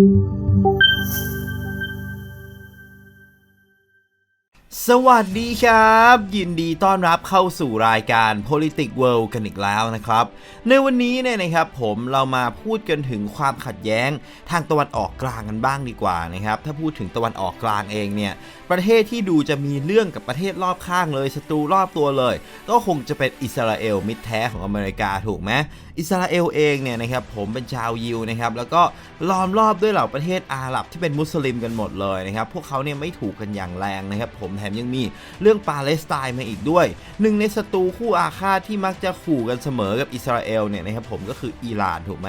thank you สวัสดีครับ ยินดีต้อนรับเข้าสู่รายการ Politics World กันอีกแล้วนะครับ ในวันนี้เนี่ยนะครับผมเรามาพูดกันถึงความขัดแย้งทางตะวันออกกลางกันบ้างดีกว่านะครับ ถ้าพูดถึงตะวันออกกลางเองเนี่ย ประเทศที่ดูจะมีเรื่องกับประเทศรอบข้างเลยศัตรูรอบตัวเลย ก็คงจะเป็นอิสราเอลมิตรแท้ของอเมริกาถูกไหมอิสราเอลเองเนี่ยนะครับผมเป็นชาวยิวนะครับแล้วก็ล้อมรอบด้วยเหล่าประเทศอาหรับที่เป็นมุสลิมกันหมดเลยนะครับพวกเขาเนี่ยไม่ถูกกันอย่างแรงนะครับผมแถมยังมีเรื่องปาเลสไตน์มาอีกด้วย หนึ่งในศัตรูคู่อาฆาตที่มักจะขู่กันเสมอกับอิสราเอลเนี่ยนะครับผมก็คืออิหร่านถูกไหม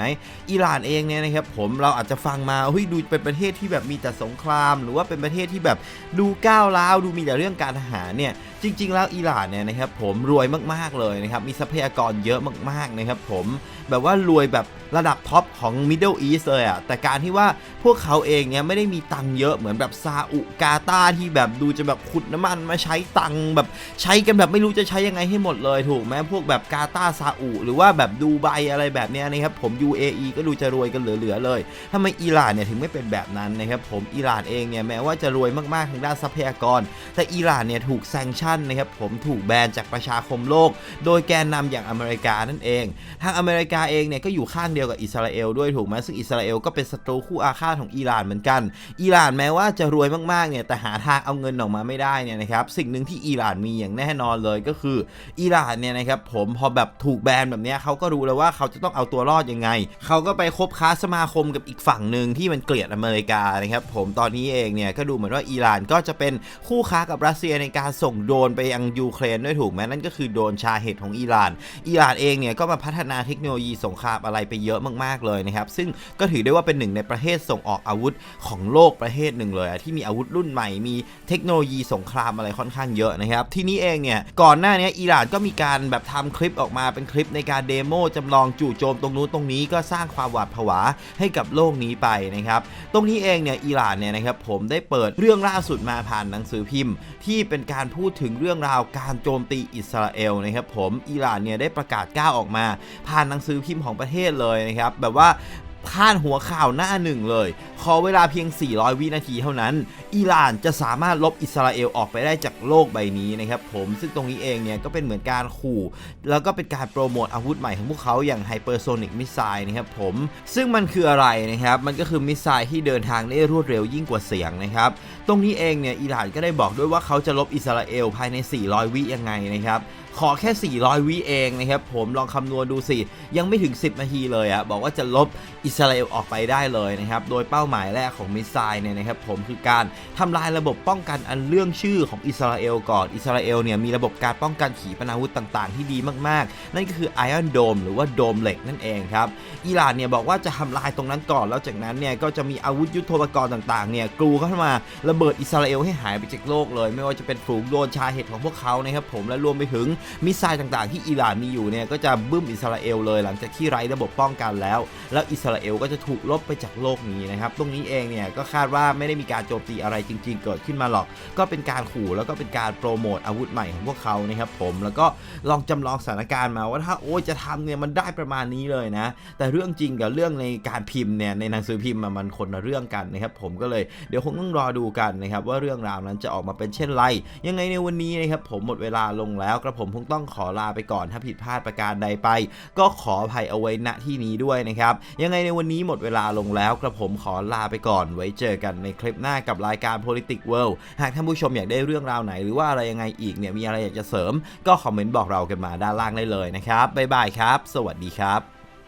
อิหร่านเองเนี่ยนะครับผมเราอาจจะฟังมาเฮ้ยดูเป็นประเทศที่แบบมีแต่สงคราม หรือว่าเป็นประเทศที่แบบดูก้าวร้าวดูมีแต่เรื่องการทหารเนี่ยจริง ๆ แล้วอิหร่านเนี่ยนะครับผมรวยมากๆเลยนะครับมีทรัพยากรเยอะมากๆนะครับผมแบบว่ารวยแบบระดับท็อปของ Middle East เลยอะแต่การที่ว่าพวกเขาเองเนี่ยไม่ได้มีตังค์เยอะเหมือนแบบซาอุกาตาที่แบบดูจะแบบขุดน้ำมันมาใช้ตังแบบใช้กันแบบไม่รู้จะใช้ยังไงให้หมดเลยถูกไหมพวกแบบกาตาร์ซาอุหรือว่าแบบดูไบอะไรแบบเนี้ยนะครับผม UAE ก็ดูจะรวยกันเหลือๆเลยทำไมอิหร่านเนี่ยถึงไม่เป็นแบบนั้นนะครับผมอิหร่านเองเนี่ยแม้ว่าจะรวยมากๆทางด้านทรัพยากร แต่อิหร่านเนี่ยถูกแซงชั่นนะครับผมถูกแบนจากประชาคมโลก โดยแกนนำอย่างอเมริกานั่นเอง ทางอเมริกาเองเนี่ยก็อยู่ข้างเดียวกับอิสราเอลด้วยถูกไหมซึ่งอิสราเอลก็เป็นศัตรูคู่อาฆาตของอิหร่านเหมือนกัน อิหร่านแม้ว่าจะรวยมากๆเนี่ยแต่หาทางเอาเงินออกมาไม่ได้เนี่ยนะครับสิ่งหนึ่งที่อิหร่านมีอย่างแน่นอนเลยก็คืออิหร่านเนี่ยนะครับผมพอแบบถูกแบนแบบเนี้ยเขาก็รู้แล้วว่าเขาจะต้องเอาตัวรอดยังไง เขาก็ไปคบค้าสมาคมกับอีกฝั่งหนึ่งที่มันเกลียดอเมริกานะครับผมตอนนี้เองเนี่ยก็ดูเหมือนว่าอิหร่านก็จะเป็นคู่ค้ากับรัสเซียในการส่งโดรนไปยังยูเครนด้วยถูกไหมนั่นก็คือโดรนชาเหตุของอิหร่าน อิหร่านเองเนี่ยก็มาพัฒนาเทคโนโลยีสงครามอะไรไปเยอะมากๆเลยนะครับซึ่งก็ถือได้ว่าเป็นหนึ่งในประเทศส่งออกอาวุธของโลกประเทศหนึ่งเลยที่มีอาวุธรุ่นใหม่มีเทคโนโลยีสงคครามอะไรค่อนข้างเยอะนะครับ ที่นี้เองเนี่ย ก่อนหน้านี้อิหร่านก็มีการแบบทำคลิปออกมาเป็นคลิปในการเดโมจำลองจู่โจมตรงนู้นตรงนี้ก็สร้างความหวาดผวาให้กับโลกนี้ไปนะครับ ตรงนี้เองเนี่ยอิหร่านเนี่ยนะครับผมได้เปิดเรื่องล่าสุดมาผ่านหนังสือพิมพ์ ที่เป็นการพูดถึงเรื่องราวการโจมตีอิสราเอลนะครับผมอิหร่านเนี่ยได้ประกาศก้าวออกมา ผ่านหนังสือพิมพ์ของประเทศเลยนะครับแบบว่าพาดหัวข่าวหน้าหนึ่งเลย ขอเวลาเพียง 400 วินาทีเท่านั้น อิหร่านจะสามารถลบอิสราเอลออกไปได้จากโลกใบนี้นะครับผมซึ่งตรงนี้เองเนี่ยก็เป็นเหมือนการขู่ แล้วก็เป็นการโปรโมทอาวุธใหม่ของพวกเขาอย่างไฮเปอร์โซนิกมิสไซล์นะครับผมซึ่งมันคืออะไรนะครับมันก็คือมิสไซล์ที่เดินทางได้รวดเร็วยิ่งกว่าเสียงนะครับตรงนี้เองเนี่ยอิหร่านก็ได้บอกด้วยว่าเขาจะลบอิสราเอลภายใน 400 วิยังไงนะครับขอแค่ 400 วิเองนะครับผมลองคำนวณดูสิ ยังไม่ถึง 10 นาทีเลยอะบอกว่าจะลบอิสราเอลออกไปได้เลยนะครับโดยเป้าหมายแรกของมิสไซล์เนี่ยนะครับผมคือการทำลายระบบป้องกันอันเรื่องชื่อของอิสราเอลก่อนอิสราเอลเนี่ยมีระบบการป้องกันขีปนาวุธต่างๆ ที่ดีมากๆ นั่นก็คือ Iron Dome หรือว่าโดมเหล็กนั่นเองครับอิหร่านเนี่ยบอกว่าจะทำลายตรงนั้นก่อน แล้วจากนั้นเนี่ยก็จะมีอาวุธยุทโธปกรณ์ต่างๆเนี่ยกรูเข้ามาระเบิดอิสราเอลให้หายไปจากโลกเลย ไม่ว่าจะเป็นฝูงโดรนชาเหตุของพวกเขานะครับผมและรวมไปถึงมิสไซล์ต่างๆ ที่อิหร่านมีอยู่เนี่ยก็จะบึ้มอิสราเอลเลย หลังจากที่ไร้ระบบป้องกันแล้ว แล้วอิสราเอลก็จะถูกลบไปจากโลกนี้นะครับตรงนี้เองเนี่ยก็คาดว่าไม่ได้มีการโจมตีอะไรจริง ๆ เกิดขึ้นมาหรอก ก็เป็นการขู่แล้วก็เป็นการโปรโมทอาวุธใหม่ของพวกเขานะครับผมแล้วก็ลองจำลองสถานการณ์มาว่าถ้าโอ้จะทำเนี่ยมันได้ประมาณนี้เลยนะ แต่เรื่องจริงกับเรื่องในการพิมพ์เนี่ยในหนังสือพิมพ์มันคนละเรื่องกันนะครับผมก็เลยเดี๋ยวคงต้องรอดูกันนะครับว่าเรื่องราวนั้นจะออกมาเป็นเช่นไร ยังไงในวันนี้นะครับผมหมดเวลาลงแล้วกระผมคงต้องขอลาไปก่อนถ้าผิดพลาดประการใดไป ก็ขออภัยเอาไว้ณที่นี้ด้วยนะครับ ยังไงในวันนี้หมดเวลาลงแล้วกระผมขอลาไปก่อนไว้เจอกันในคลิปหน้ากับรายการ Politics World หากท่านผู้ชมอยากได้เรื่องราวไหน หรือว่าอะไรยังไงอีกเนี่ยมีอะไรอยากจะเสริม ก็คอมเมนต์บอกเรากันมาด้านล่างได้เลยนะครับบ๊ายบายครับ สวัสดีครับ